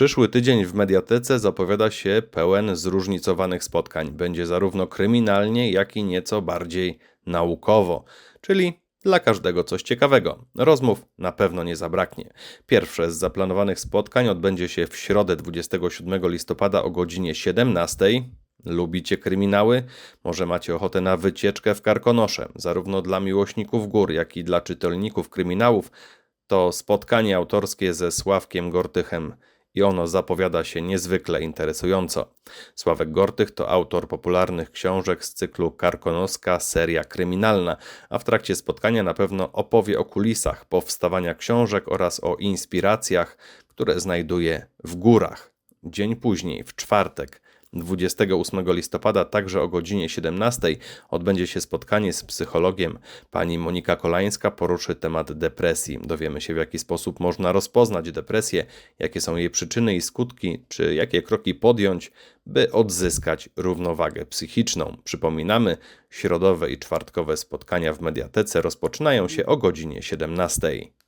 Przyszły tydzień w Mediatece zapowiada się pełen zróżnicowanych spotkań. Będzie zarówno kryminalnie, jak i nieco bardziej naukowo, czyli dla każdego coś ciekawego. Rozmów na pewno nie zabraknie. Pierwsze z zaplanowanych spotkań odbędzie się w środę 27 listopada o godzinie 17. Lubicie kryminały? Może macie ochotę na wycieczkę w Karkonosze? Zarówno dla miłośników gór, jak i dla czytelników kryminałów to spotkanie autorskie ze Sławkiem Gortychem i ono zapowiada się niezwykle interesująco. Sławek Gortych to autor popularnych książek z cyklu Karkonoska seria kryminalna, a w trakcie spotkania na pewno opowie o kulisach powstawania książek oraz o inspiracjach, które znajduje w górach. Dzień później, w czwartek, 28 listopada, także o godzinie 17, odbędzie się spotkanie z psychologiem. Pani Monika Kolańska poruszy temat depresji. Dowiemy się, w jaki sposób można rozpoznać depresję, jakie są jej przyczyny i skutki, czy jakie kroki podjąć, by odzyskać równowagę psychiczną. Przypominamy, środowe i czwartkowe spotkania w mediatece rozpoczynają się o godzinie 17.